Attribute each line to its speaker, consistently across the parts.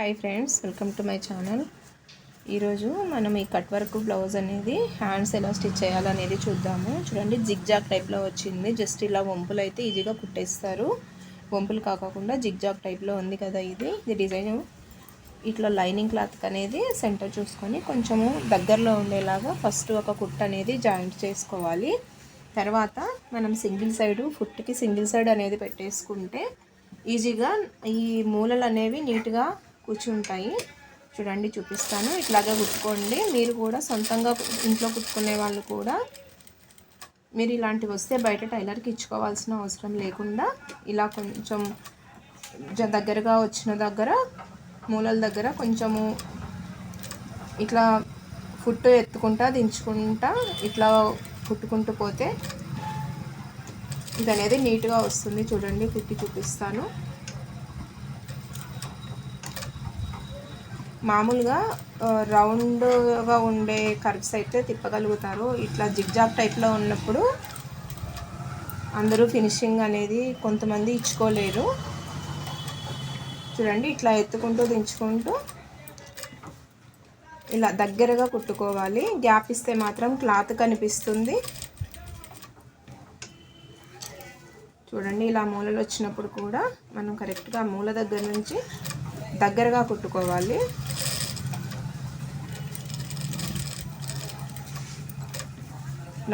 Speaker 1: Hi friends welcome to my channel. ఈరోజు మనం ఈ కట్ వర్క్ బ్లౌజ్ అనేది హ్యాండ్స్ ఎలా స్టిచ్ చేయాలనేది చూద్దాము. చూడండి జిగ్జాగ్ టైప్లో వచ్చింది. జస్ట్ ఇలా వంపులు అయితే ఈజీగా కుట్టేస్తారు. వంపులు కాకుండా జిగ్జాగ్ టైప్లో ఉంది కదా ఇది. ఇది డిజైన్ ఇట్లా లైనింగ్ క్లాత్ అనేది సెంటర్ చూసుకొని కొంచెము దగ్గరలో ఉండేలాగా ఫస్ట్ ఒక కుట్ అనేది జాయింట్ చేసుకోవాలి. తర్వాత మనం సింగిల్ సైడు ఫుట్కి సింగిల్ సైడ్ అనేది పెట్టేసుకుంటే ఈజీగా ఈ మూలలు అనేవి నీట్గా కూర్చుంటాయి. చూడండి చూపిస్తాను. ఇట్లాగే కుట్టుకోండి. మీరు కూడా సొంతంగా ఇంట్లో కుట్టుకునే వాళ్ళు కూడా మీరు ఇలాంటివి వస్తే బయట టైలర్కి ఇచ్చుకోవాల్సిన అవసరం లేకుండా ఇలా కొంచెం దగ్గరగా వచ్చిన దగ్గర మూలల దగ్గర కొంచెము ఇట్లా ఫుట్ ఎత్తుకుంటా దించుకుంటా ఇట్లా కుట్టుకుంటూ పోతే ఇది అనేది నీట్గా వస్తుంది. చూడండి కుట్టి చూపిస్తాను. మామూలుగా రౌండ్గా ఉండే కర్వ్స్ అయితే తిప్పగలుగుతారు. ఇట్లా జిగ్జాగ్ టైప్లో ఉన్నప్పుడు అందరూ ఫినిషింగ్ అనేది కొంతమంది ఇచ్చుకోలేరు. చూడండి ఇట్లా ఎత్తుకుంటూ దించుకుంటూ ఇలా దగ్గరగా కుట్టుకోవాలి. గ్యాప్ ఇస్తే మాత్రం క్లాత్ కనిపిస్తుంది. చూడండి ఇలా మూలలు వచ్చినప్పుడు కూడా మనం కరెక్ట్గా మూల దగ్గర నుంచి దగ్గరగా కుట్టుకోవాలి.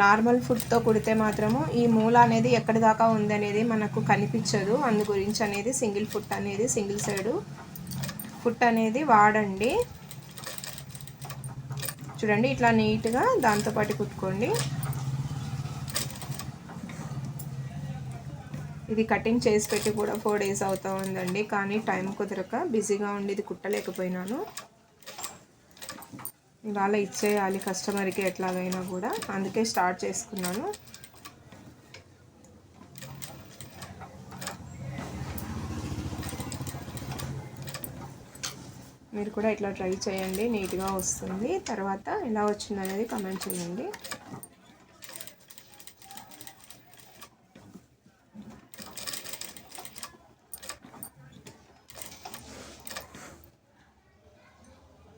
Speaker 1: నార్మల్ ఫుడ్తో కుడితే మాత్రము ఈ మూల అనేది ఎక్కడి దాకా ఉంది అనేది మనకు కనిపించదు. అందు గురించి అనేది సింగిల్ ఫుట్ అనేది సింగిల్ సైడు ఫుట్ అనేది వాడండి. చూడండి ఇట్లా నీట్గా దాంతోపాటు కుట్టుకోండి. ఇది కటింగ్ చేసి పెట్టి కూడా ఫోర్ డేస్ అవుతూ ఉందండి. కానీ టైం కుదరక బిజీగా ఉండి ఇది కుట్టలేకపోయినాను. ఇవాళ ఇచ్చేయాలి కస్టమర్కి ఎట్లాగైనా కూడా. అందుకే స్టార్ట్ చేసుకున్నాను. మీరు కూడా ఇట్లా ట్రై చేయండి. నీట్గా వస్తుంది. తర్వాత ఎలా వచ్చింది అనేది కమెంట్ చేయండి.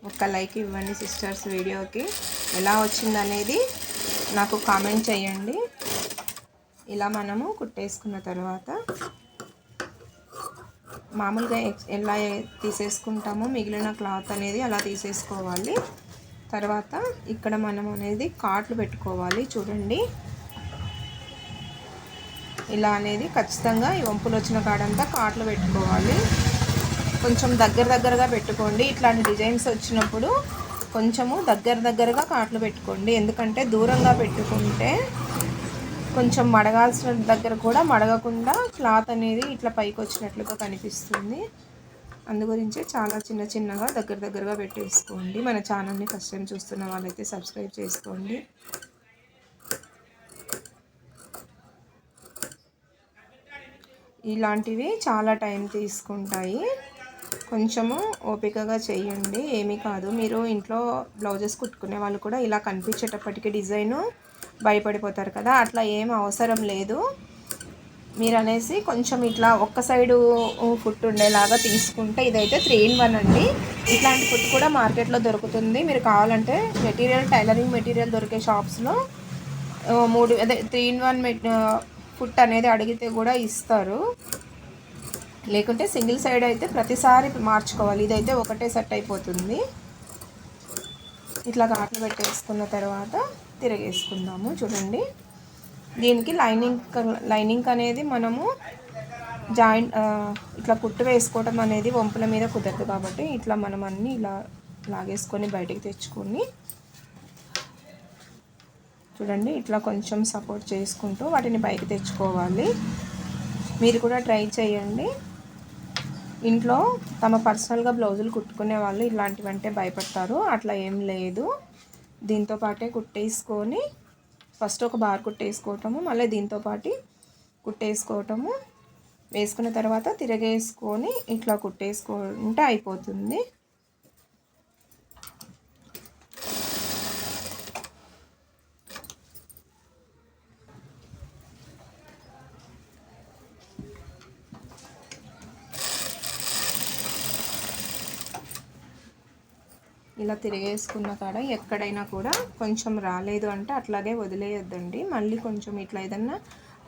Speaker 1: ఒక్క లైక్ ఇవ్వండి సిస్టర్స్ వీడియోకి. ఎలా వచ్చింది అనేది నాకు కామెంట్ చేయండి. ఇలా మనము కుట్టేసుకున్న తర్వాత మామూలుగా ఎలా తీసేసుకుంటామో మిగిలిన క్లాత్ అనేది అలా తీసేసుకోవాలి. తర్వాత ఇక్కడ మనం అనేది కాట్లు పెట్టుకోవాలి చూడండి. ఇలా అనేది ఖచ్చితంగా ఈ వంపులు వచ్చిన కాడంతా కాట్లు పెట్టుకోవాలి. కొంచెం దగ్గర దగ్గరగా పెట్టుకోండి. ఇట్లాంటి డిజైన్స్ వచ్చినప్పుడు కొంచెము దగ్గర దగ్గరగా కాట్లు పెట్టుకోండి. ఎందుకంటే దూరంగా పెట్టుకుంటే కొంచెం మడగాల్సిన దగ్గర కూడా మడగకుండా క్లాత్ అనేది ఇట్లా పైకి వచ్చినట్లుగా కనిపిస్తుంది. అందు గురించి చాలా చిన్న చిన్నగా దగ్గర దగ్గరగా పెట్టేసుకోండి. మన ఛానల్ని ఫస్ట్ టైం చూస్తున్న వాళ్ళైతే సబ్స్క్రైబ్ చేసుకోండి. ఇలాంటివి చాలా టైం తీసుకుంటాయి. కొంచెము ఓపికగా చేయండి. ఏమీ కాదు. మీరు ఇంట్లో బ్లౌజెస్ కుట్టుకునే వాళ్ళు కూడా ఇలా కనిపించేటప్పటికి డిజైను భయపడిపోతారు కదా. అట్లా ఏం అవసరం లేదు. మీరు అనేసి కొంచెం ఇట్లా ఒక్క సైడు ఫుట్ ఉండేలాగా తీసుకుంటే ఇదైతే త్రీ ఇన్ వన్ అండి. ఇట్లాంటి ఫుట్ కూడా మార్కెట్లో దొరుకుతుంది. మీరు కావాలంటే మెటీరియల్ టైలరింగ్ మెటీరియల్ దొరికే షాప్స్లో మూడు అదే త్రీ ఇన్ వన్ ఫుట్ అనేది అడిగితే కూడా ఇస్తారు. లేకుంటే సింగిల్ సైడ్ అయితే ప్రతిసారి మార్చుకోవాలి. ఇదైతే ఒకటే సెట్ అయిపోతుంది. ఇట్లా ఘాట్లు పెట్టేసుకున్న తర్వాత తిరగేసుకుందాము. చూడండి. దీనికి లైనింగ్ లైనింగ్ అనేది మనము జాయింట్ ఇట్లా కుట్టు వేసుకోవటం అనేది వంపుల మీద కుదరదు కాబట్టి ఇట్లా మనం అన్నీ ఇలా లాగేసుకొని బయటికి తెచ్చుకొని చూడండి. ఇట్లా కొంచెం సపోర్ట్ చేసుకుంటూ వాటిని బయట తెచ్చుకోవాలి. మీరు కూడా ట్రై చేయండి. ఇంట్లో తమ పర్సనల్గా బ్లౌజులు కుట్టుకునే వాళ్ళు ఇలాంటివంటే భయపడతారు. అట్లా ఏం లేదు. దీంతో పాటే కుట్టేసుకొని ఫస్ట్ ఒక బార్ కుట్టేసుకోవటము మళ్ళీ దీంతో పాటు కుట్టేసుకోవటము. వేసుకున్న తర్వాత తిరగేసుకొని ఇట్లా కుట్టేసుకుంటే అయిపోతుంది. ఇలా తిరిగేసుకున్న కాడ ఎక్కడైనా కూడా కొంచెం రాలేదు అంటే అట్లాగే వదిలేయొద్దండి. మళ్ళీ కొంచెం ఇట్లా ఏదన్నా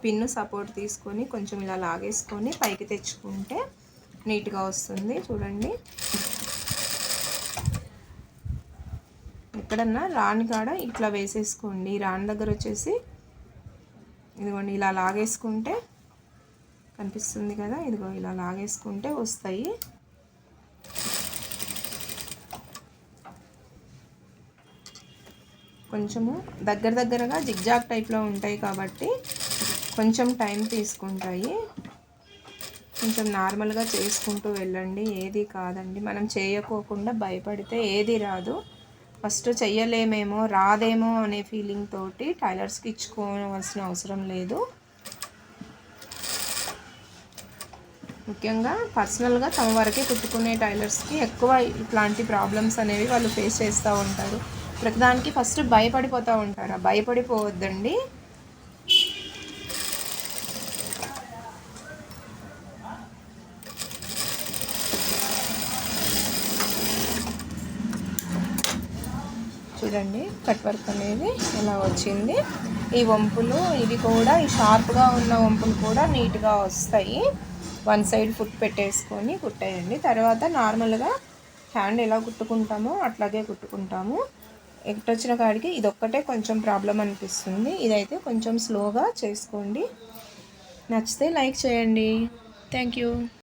Speaker 1: పిన్ను సపోర్ట్ తీసుకొని కొంచెం ఇలా లాగేసుకొని పైకి తెచ్చుకుంటే నీట్గా వస్తుంది. చూడండి. ఎక్కడన్నా రాని కాడ ఇట్లా వేసేసుకోండి. రాని దగ్గర వచ్చేసి ఇదిగోండి ఇలా లాగేసుకుంటే కనిపిస్తుంది కదా? ఇదిగో ఇలా లాగేసుకుంటే వస్తాయి. కొంచెము దగ్గర దగ్గరగా జిగ్జాగ్ టైప్లో ఉంటాయి కాబట్టి కొంచెం టైం తీసుకుంటాయి. కొంచెం నార్మల్గా చేసుకుంటూ వెళ్ళండి. ఏది కాదండి. మనం చేయకోకుండా భయపడితే ఏది రాదు. ఫస్ట్ చెయ్యలేమేమో రాదేమో అనే ఫీలింగ్ తోటి టైలర్స్కి ఇచ్చుకోవాల్సిన అవసరం లేదు. ముఖ్యంగా పర్సనల్గా తమ వరకే కుట్టుకునే టైలర్స్కి ఎక్కువ ఇట్లాంటి ప్రాబ్లమ్స్ అనేవి వాళ్ళు ఫేస్ చేస్తూ ఉంటారు. ప్రతిదానికి ఫస్ట్ భయపడిపోతూ ఉంటారు. భయపడిపోవద్దండి. చూడండి కట్ వర్క్ అనేది ఎలా వచ్చింది. ఈ వంపులు ఇవి కూడా ఈ షార్ప్గా ఉన్న వంపులు కూడా నీట్గా వస్తాయి. వన్ సైడ్ ఫుట్ పెట్టేసుకొని కుట్టేయండి. తర్వాత నార్మల్గా హ్యాండ్ ఎలా కుట్టుకుంటామో అట్లాగే కుట్టుకుంటాము. ఎక్కడొచ్చిన కాడికి ఇది ఒక్కటే కొంచెం ప్రాబ్లం అనిపిస్తుంది. ఇదైతే కొంచెం స్లోగా చేసుకోండి. నచ్చితే లైక్ చేయండి. Thank you.